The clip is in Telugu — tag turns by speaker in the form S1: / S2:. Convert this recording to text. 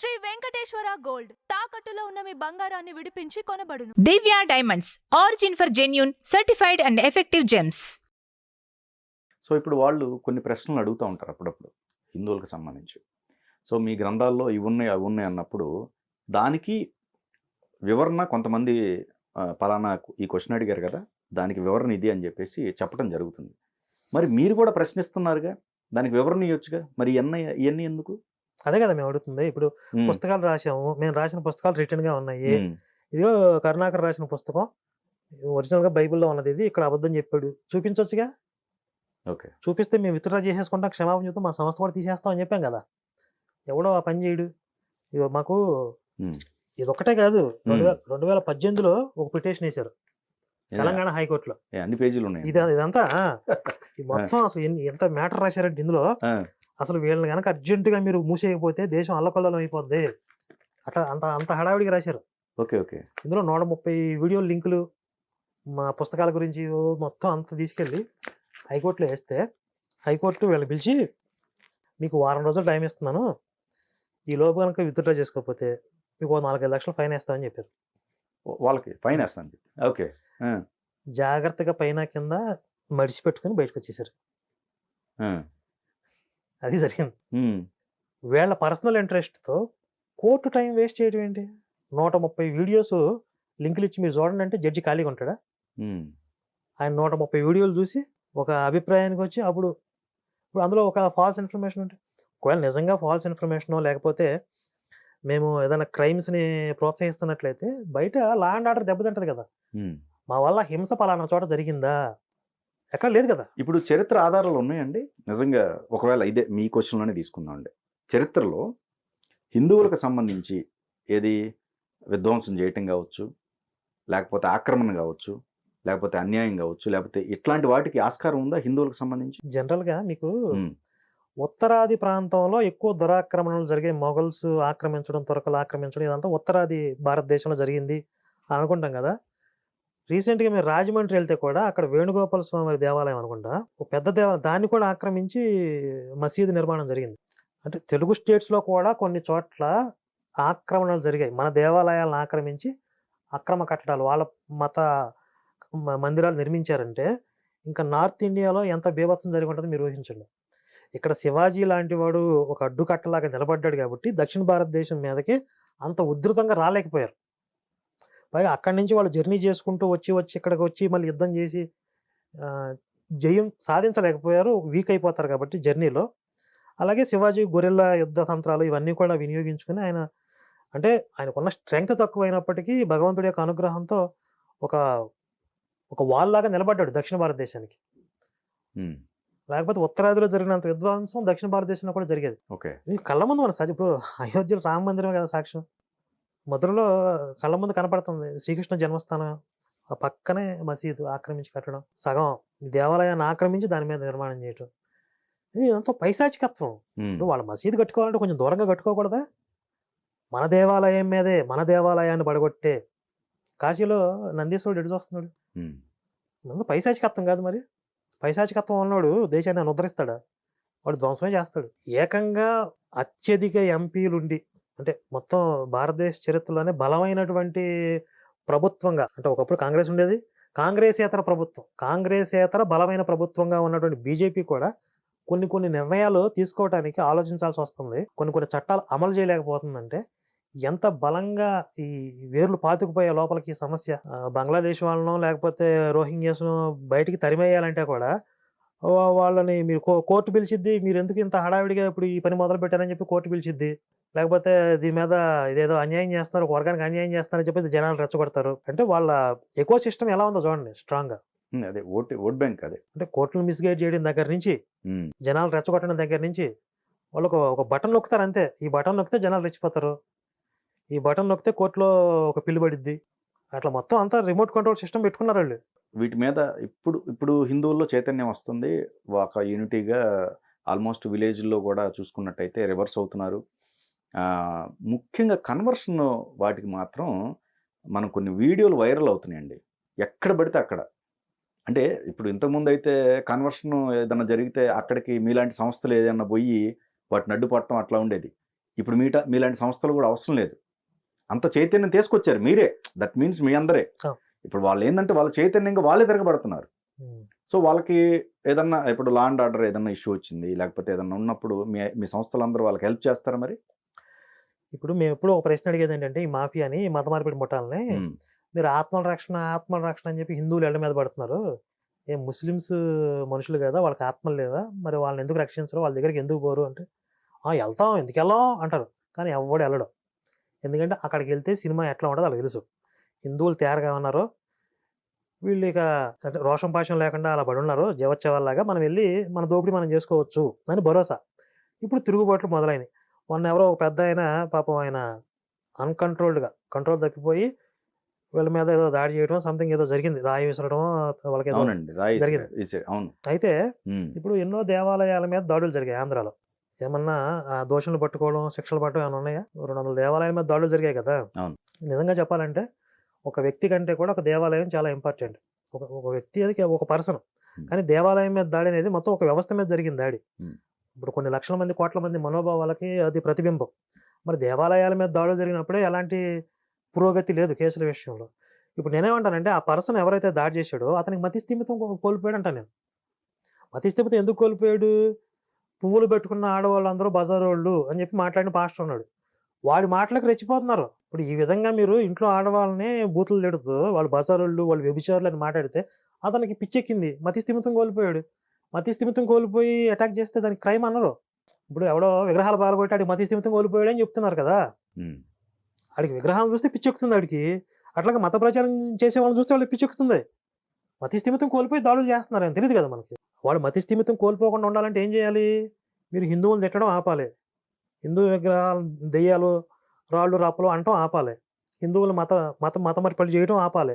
S1: శ్రీ వెంకటేశ్వర గోల్డ్. తాకట్టులో ఉన్న మీ బంగారాన్ని విడిపించి కొనబడును.
S2: Divya diamonds. Origin for genuine certified and effective gems.
S3: So ఇప్పుడు వాళ్ళు కొన్ని ప్రశ్నలు అడుగుతూ ఉంటారు అప్పుడప్పుడు హిందువులకు సంబంధించి. సో మీ గ్రంథాల్లో ఇవి ఉన్నాయి అవి ఉన్నాయి అన్నప్పుడు దానికి వివరణ కొంతమంది పలానా ఈ క్వశ్చన్ అడిగారు కదా దానికి వివరణ ఇది అని చెప్పేసి చెప్పడం జరుగుతుంది. మరి మీరు కూడా ప్రశ్నిస్తున్నారుగా? దానికి వివరణ ఇవ్వచ్చుగా? మరి ఇవన్నీ ఇవన్నీ ఎందుకు?
S4: అదే కదా మేము అడుగుతుంది. ఇప్పుడు పుస్తకాలు రాసాము మేము రాసిన పుస్తకాలు రిటర్న్గా ఉన్నాయి. ఇదిగో కరుణాకర్ రాసిన పుస్తకం. ఒరిజినల్గా బైబిల్లో ఉన్నది ఇది. ఇక్కడ అబద్ధం చెప్పాడు. చూపించొచ్చుగా?
S3: ఓకే.
S4: చూపిస్తే మేము విత్డ్రా చేసేసుకుంటాం క్షమాపణ చెప్తాం మా సంస్థ కూడా తీసేస్తాం అని చెప్పాం కదా. ఎవడో ఆ పని చేయడు. ఇదిగో మాకు. ఇది ఒకటే కాదు. రెండు. వేల రెండు వేల పద్దెనిమిదిలో ఒక పిటిషన్ వేశారు. తెలంగాణ హైకోర్టులో.
S3: ఏ, అన్ని పేజీలు ఉన్నాయి.
S4: ఇది ఇదంతా? మొత్తం అసలు ఎంత మ్యాటర్ రాశారంటే ఇందులో అసలు వీళ్ళని కనుక అర్జెంటుగా మీరు మూసేయకపోతే దేశం అల్లకొల్లం అయిపోద్ది. అట్లా అంత అంత హడావిడిగా రాశారు.
S3: Okay okay.
S4: ఇందులో నూట ముప్పై వీడియో లింకులు మా పుస్తకాల గురించి మొత్తం అంత తీసుకెళ్ళి హైకోర్టులో వేస్తే హైకోర్టు వీళ్ళని పిలిచి మీకు వారం రోజులు టైం ఇస్తున్నాను. ఈ లోపు కనుక విత్డ్రా చేసుకోకపోతే మీకు నాలుగైదు లక్షలు ఫైన్ వేస్తామని చెప్పారు.
S3: వాళ్ళకి ఫైన్ వేస్తాను ఓకే
S4: జాగ్రత్తగా పైన కింద మడిచి పెట్టుకుని బయటకు వచ్చేసారు. అది జరిగింది. వీళ్ళ పర్సనల్ ఇంట్రెస్ట్తో కోర్టు టైం వేస్ట్ చేయడం ఏంటి? నూట ముప్పై వీడియోస్ లింకులు ఇచ్చి మీరు చూడండి అంటే జడ్జి ఖాళీగా ఉంటాడా? ఆయన నూట ముప్పై వీడియోలు చూసి ఒక అభిప్రాయానికి వచ్చి అప్పుడు ఇప్పుడు అందులో ఒక ఫాల్స్ ఇన్ఫర్మేషన్ ఉంటే ఒకవేళ నిజంగా ఫాల్స్ ఇన్ఫర్మేషన్ లేకపోతే మేము ఏదైనా క్రైమ్స్ని ప్రోత్సహిస్తున్నట్లయితే బయట లా అండ్ ఆర్డర్ దెబ్బతింటది కదా. మా వల్ల హింస పలానా చోట జరిగిందా? ఎక్కడ లేదు కదా.
S3: ఇప్పుడు చరిత్ర ఆధారాలు ఉన్నాయండి. నిజంగా ఒకవేళ ఇదే మీ క్వశ్చన్లోనే తీసుకుందామండి చరిత్రలో హిందువులకు సంబంధించి ఏది విధ్వంసం చేయటం కావచ్చు లేకపోతే ఆక్రమణ కావచ్చు లేకపోతే అన్యాయం కావచ్చు లేకపోతే ఇట్లాంటి వాటికి ఆస్కారం ఉందా హిందువులకు సంబంధించి?
S4: జనరల్గా మీకు ఉత్తరాది ప్రాంతంలో ఎక్కువ దురాక్రమణలు జరిగే మొఘల్స్ ఆక్రమించడం తురకలు ఆక్రమించడం ఇదంతా ఉత్తరాది భారతదేశంలో జరిగింది అని అనుకుంటాం కదా. రీసెంట్గా మీరు రాజమండ్రి వెళ్తే కూడా అక్కడ వేణుగోపాల స్వామి దేవాలయం అనుకుంటా. ఒక పెద్ద దేవాలయం దాన్ని కూడా ఆక్రమించి మసీదు నిర్మాణం జరిగింది. అంటే తెలుగు స్టేట్స్లో కూడా కొన్ని చోట్ల ఆక్రమణలు జరిగాయి. మన దేవాలయాలను ఆక్రమించి అక్రమ కట్టడాలు వాళ్ళ మత మందిరాలు నిర్మించారంటే ఇంకా నార్త్ ఇండియాలో ఎంత బీభత్సం జరిగి ఉంటుందో మీరు ఊహించండి ఇక్కడ శివాజీ లాంటి వాడు ఒక అడ్డుకట్టలాగా నిలబడ్డాడు కాబట్టి దక్షిణ భారతదేశం మీదకి అంత ఉధృతంగా రాలేకపోయారు. పైగా అక్కడి నుంచి వాళ్ళు జర్నీ చేసుకుంటూ వచ్చి వచ్చి ఇక్కడికి వచ్చి మళ్ళీ యుద్ధం చేసి జయం సాధించలేకపోయారు. వీక్ అయిపోతారు కాబట్టి జర్నీలో. అలాగే శివాజీ గొరిల్లా యుద్ధ తంత్రాలు ఇవన్నీ కూడా వినియోగించుకుని ఆయన అంటే ఆయనకున్న స్ట్రెంగ్త్ తక్కువైనప్పటికీ భగవంతుడి యొక్క అనుగ్రహంతో ఒక ఒక వాల్ లాగా నిలబడ్డాడు దక్షిణ భారతదేశానికి. లేకపోతే ఉత్తరాదిలో జరిగినంత విధ్వంసం దక్షిణ భారతదేశంలో కూడా జరిగేది.
S3: ఓకే.
S4: కళ్ళ ముందు మన సాధ్యం ఇప్పుడు అయోధ్యలో రామ మందిరమే కదా సాక్ష్యం. మధురలో కళ్ళ ముందు కనపడుతుంది. శ్రీకృష్ణ జన్మస్థానం ఆ పక్కనే మసీదు ఆక్రమించి కట్టడం సగం దేవాలయాన్ని ఆక్రమించి దాని మీద నిర్మాణం చేయటం. ఇది ఎంతో పైశాచికత్వం. వాళ్ళ మసీదు కట్టుకోవాలంటే కొంచెం దూరంగా కట్టుకోకూడదా? మన దేవాలయం మీదే మన దేవాలయాన్ని పడగొట్టే. కాశీలో నందీశ్వరుడు ఎటు చూస్తున్నాడు? ముందు పైశాచికత్వం కాదు మరి. పైశాచికత్వం ఉన్నవాడు దేశాన్ని అనుద్రిస్తాడా? వాడు ధ్వంసమే చేస్తాడు. ఏకంగా అత్యధిక ఎంపీలుండి అంటే మొత్తం భారతదేశ చరిత్రలోనే బలమైనటువంటి ప్రభుత్వంగా అంటే ఒకప్పుడు కాంగ్రెస్ ఉండేది. కాంగ్రెసేతర ప్రభుత్వం కాంగ్రెసేతర బలమైన ప్రభుత్వంగా ఉన్నటువంటి బీజేపీ కూడా కొన్ని కొన్ని నిర్ణయాలు తీసుకోవడానికి ఆలోచించాల్సి వస్తుంది. కొన్ని కొన్ని చట్టాలు అమలు చేయలేకపోతుందంటే ఎంత బలంగా ఈ వేర్లు పాతుకుపోయే లోపలికి సమస్య బంగ్లాదేశ్ వాళ్ళనో లేకపోతే రోహింగ్యాస్ను బయటికి తరిమేయాలంటే కూడా వాళ్ళని మీరు కో- కోర్టు పిలిచిద్ది మీరు ఎందుకు ఇంత హడావిడిగా ఇప్పుడు ఈ పని మొదలు పెట్టారని చెప్పి కోర్టు పిలిచిద్ది. లేకపోతే దీని మీద ఇదేదో అన్యాయం చేస్తున్నారు ఒక వర్గానికి అన్యాయం చేస్తున్నారని చెప్పి జనాలు రెచ్చగొడతారు. అంటే వాళ్ళ ఎకో సిస్టమ్ ఎలా ఉందో చూడండి
S3: స్ట్రాంగ్గా అదే ఓట్ ఓట్ బ్యాంక్ అదే.
S4: అంటే కోర్టులు మిస్గైడ్ చేయడం దగ్గర నుంచి జనాలు రెచ్చగొట్టడం దగ్గర నుంచి వాళ్ళు ఒక ఒక బటన్ నొక్కుతారు అంతే. ఈ బటన్ నొక్కితే జనాలు రెచ్చిపోతారు. ఈ బటన్ నొక్కితే కోర్టులో ఒక పిల్లు పడిద్ది. అట్లా మొత్తం అంతా రిమోట్ కంట్రోల్ సిస్టమ్ పెట్టుకున్నారు వాళ్ళు.
S3: వీటి మీద ఇప్పుడు ఇప్పుడు హిందువుల్లో చైతన్యం వస్తుంది. ఒక యూనిటీగా ఆల్మోస్ట్ విలేజ్లో కూడా చూసుకున్నట్టయితే రివర్స్ అవుతున్నారు. ముఖ్యంగా కన్వర్షన్ వాటికి మాత్రం మనం కొన్ని వీడియోలు వైరల్ అవుతున్నాయండి. ఎక్కడ పడితే అక్కడ. అంటే ఇప్పుడు ఇంతకుముందు అయితే కన్వర్షన్ ఏదైనా జరిగితే అక్కడికి మీలాంటి సంస్థలు ఏదైనా పోయి వాటిని అడ్డుపట్టడం అట్లా ఉండేది. ఇప్పుడు మీట మీలాంటి సంస్థలు కూడా అవసరం లేదు. అంత చైతన్యం తీసుకొచ్చారు మీరే. దట్ మీన్స్ మీ అందరే. ఇప్పుడు వాళ్ళు ఏంటంటే వాళ్ళ చైతన్యంగా వాళ్ళే తిరగబడుతున్నారు. సో వాళ్ళకి ఏదన్నా ఇప్పుడు లా అండ్ ఆర్డర్ ఏదన్నా ఇష్యూ వచ్చింది లేకపోతే ఏదన్నా ఉన్నప్పుడు మీ మీ సంస్థలందరూ వాళ్ళకి హెల్ప్ చేస్తారా మరి?
S4: ఇప్పుడు మేము ఎప్పుడు ఒక ప్రశ్న అడిగేది ఏంటంటే ఈ మాఫియాని ఈ మత మార్పిడి ముఠాలని మీరు ఆత్మల రక్షణ ఆత్మల రక్షణ అని చెప్పి హిందువులు ఎళ్ళ మీద పడుతున్నారు? ఏ ముస్లిమ్స్ మనుషులు కదా వాళ్ళకి ఆత్మలు లేదా మరి వాళ్ళని ఎందుకు రక్షించరు? వాళ్ళ దగ్గరికి ఎందుకు పోరు అంటే "ఆ, వెళ్తాం ఎందుకు వెళ్ళాం అంటారు. కానీ ఎవడు వెళ్ళడం. ఎందుకంటే అక్కడికి వెళ్తే సినిమా ఎట్లా ఉంటుందో వాళ్ళకి తెలుసు. హిందువులు తేరగా ఉన్నారు వీళ్ళు ఇక అంటే రోషం పాశం లేకుండా అలా పడి ఉన్నారు. జీవోత్సవాల్లాగా మనం వెళ్ళి మన దోపిడీ మనం చేసుకోవచ్చు అని భరోసా. ఇప్పుడు తిరుగుబాట్లు మొదలైనవి మొన్న ఎవరో ఒక పెద్ద ఆయన పాపం ఆయన అన్కంట్రోల్డ్గా కంట్రోల్ తప్పిపోయి వీళ్ళ మీద ఏదో దాడి చేయడం సంథింగ్ ఏదో జరిగింది. రాయి విసరడం వాళ్ళకి ఏదో
S3: అవునండి. రాయి
S4: జరిగింది.
S3: అవును.
S4: అయితే ఇప్పుడు ఎన్నో దేవాలయాల మీద దాడులు జరిగాయి ఆంధ్రాలో. ఏమన్నా ఆ దోషులు పట్టుకోవడం శిక్షలు పట్టడం ఏమైనా ఉన్నాయా? రెండు వందల దేవాలయాల మీద దాడులు జరిగాయి కదా. నిజంగా చెప్పాలంటే ఒక వ్యక్తి కంటే కూడా ఒక దేవాలయం చాలా ఇంపార్టెంట్. ఒక ఒక వ్యక్తి అది ఒక పర్సన్. కానీ దేవాలయం మీద దాడి అనేది మొత్తం ఒక వ్యవస్థ మీద జరిగింది దాడి. ఇప్పుడు కొన్ని లక్షల మంది కోట్ల మంది మనోభావాలకి అది ప్రతిబింబం. మరి దేవాలయాల మీద దాడులు జరిగినప్పుడే ఎలాంటి పురోగతి లేదు కేసుల విషయంలో. ఇప్పుడు నేనేమంటానంటే ఆ పర్సన్ ఎవరైతే దాడి చేశాడో అతనికి మతి స్థిమితం కోల్పోయాడు అంటాను నేను. మతి స్థిమితం ఎందుకు కోల్పోయాడు? పువ్వులు పెట్టుకున్న ఆడవాళ్ళందరూ బజార్ వాళ్ళు అని చెప్పి మాట్లాడిన పాస్టర్ ఉన్నాడు. వాడి మాటలకు రెచ్చిపోతున్నారు. ఇప్పుడు ఈ విధంగా మీరు ఇంట్లో ఆడవాళ్ళని బూతులు తిడుతూ వాళ్ళు బజారోళ్ళు వాళ్ళు వాళ్ళు వ్యభిచారులు అని మాట్లాడితే అతనికి పిచ్చెక్కింది మతిస్థిమితం కోల్పోయాడు. మతి స్థిమితం కోల్పోయి అటాక్ చేస్తే దానికి క్రైమ్ అన్నారు ఇప్పుడు ఎవడో విగ్రహాలు బాలబట్టి ఆడికి మతి స్థిమితం కోల్పోయాడు అని చెప్తున్నారు కదా. ఆడికి విగ్రహాలను చూస్తే పిచ్చెక్కుతుంది ఆడికి. అట్లాగే మత ప్రచారం చేసే వాళ్ళని చూస్తే వాళ్ళకి పిచ్చెక్కుతుంది. మతి స్థిమితం కోల్పోయి దాడులు చేస్తున్నారు అని తెలియదు కదా మనకి. వాళ్ళు మతి స్థిమితం కోల్పోకుండా ఉండాలంటే ఏం చేయాలి? మీరు హిందువులు తిట్టడం ఆపాలి. హిందూ విగ్రహాలు దెయ్యాలు రాళ్ళు రాపలు అంటాం ఆపాలి. హిందువులు మత మత మత మార్పిడి చేయడం ఆపాలి.